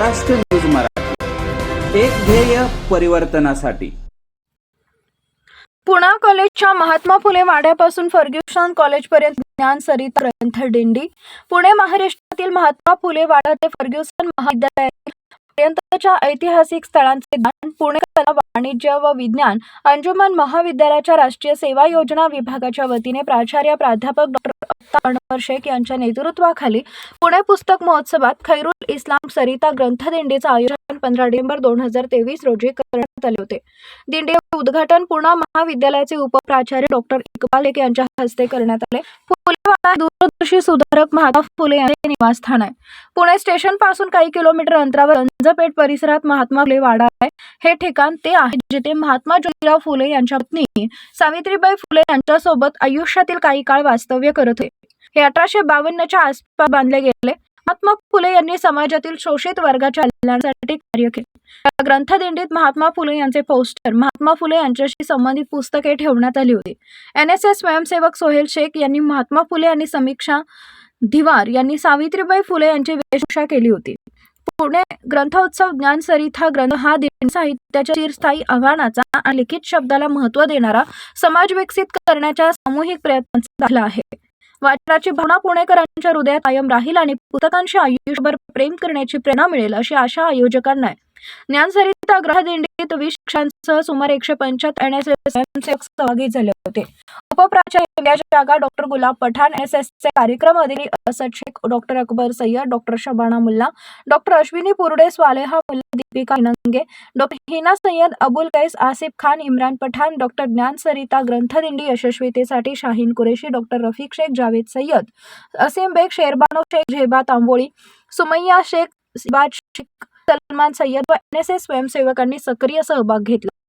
Maharashtra news Marathi. एक ध्येय परिवर्तनासाठी. पुणा कॉलेजच्या महात्मा फुले वाड्यापासून फर्ग्युसन कॉलेजपर्यंत ज्ञान सरिता ग्रंथ दिंडी. पुणे महाराष्ट्रातील महात्मा फुले वाडा ते फर्ग्युसन महाविद्यालयातील पर्यंतच्या ऐतिहासिक स्थळांचे दान पुणे कला वाणिज्य व विज्ञान अंजुमन महाविद्यालयाच्या राष्ट्रीय सेवा योजना विभागाच्या वतीने प्राचार्य प्राध्यापक डॉक्टर अत्ता अनवर शेख यांच्या नेतृत्वाखाली पुणे पुस्तक महोत्सवात खैरू इस्लाम सरिता ग्रंथदिंडीचं आयोजन पंधरा डिसेंबर दोन हजार तेवीस रोजी करण्यात आले होते. दिंडी उद्घाटन पुणे महाविद्यालयाचे उपप्राचार्य डॉक्टर इकबाल शेख यांच्या हस्ते करण्यात आले. फुलेवाडा सुधारक महात्मा फुले यांचे निवासस्थान आहे. पुणे स्टेशनपासून काही किलोमीटर अंतरावर अंजपेठ परिसरात महात्मा फुले वाडा आहे. हे ठिकाण ते आहे जिथे महात्मा ज्योतिराव फुले यांच्या पत्नी सावित्रीबाई फुले यांच्यासोबत आयुष्यातील काही काळ वास्तव्य करत होते. हे अठराशे बावन्नच्या आसपास बांधले गेले. महात्मा फुले यांनी समाजातील शोषित वर्गाच्या कल्याणासाठी कार्य केले. या ग्रंथदिंडीत महात्मा फुले यांचे पोस्टर महात्मा फुले यांच्याशी संबंधित पुस्तके ठेवण्यात आली होती. एन एस एस स्वयंसेवक सोहेल शेख यांनी महात्मा फुले आणि समीक्षा धिवार यांनी सावित्रीबाई फुले यांची वेशभूषा केली होती. पुणे ग्रंथोत्सव ज्ञान सरिता ग्रंथ हा दिन साहित्याच्या चिरस्थायी आव्हानाचा आणि लिखित शब्दाला महत्त्व देणारा समाज विकसित करण्याच्या सामूहिक प्रयत्नांचा दाखला आहे. वाचनाची भावना पुणेकरांच्या हृदयात कायम राहील आणि पुस्तकांशी आयुष्यभर प्रेम करण्याची प्रेरणा मिळेल अशी आशा आयोजकांना आहे. ज्ञानसरिता ग्रहदिंडीत वीस सुमारे एकशे पंच्याहत्तर एन एस एस स्वयंसेवक सहभागी झाले होते. उपप्राचार्य जागा doctor Gulab Pathan S S चे कार्यक्रम अधिकारी Asad Shaikh doctor Akbar Sayyed doctor Shabana Mulla doctor Ashwini Purde Swaleha Mulla Deepika Nange doctor Hina Sayyed Abul Kais Asif Khan Imran Pathan doctor ज्ञान सरिता ग्रंथदिंडी यशस्वीतेसाठी शाहीन कुरेशी डॉक्टर रफिक शेख जावेद सय्यद असीम बेग शेरबानो शेख झेबा तांबोळी सुमय्या शेख सिबाज शेख सलमान सय्यद व N S S स्वयंसेवकांनी सक्रिय सहभाग घेतला.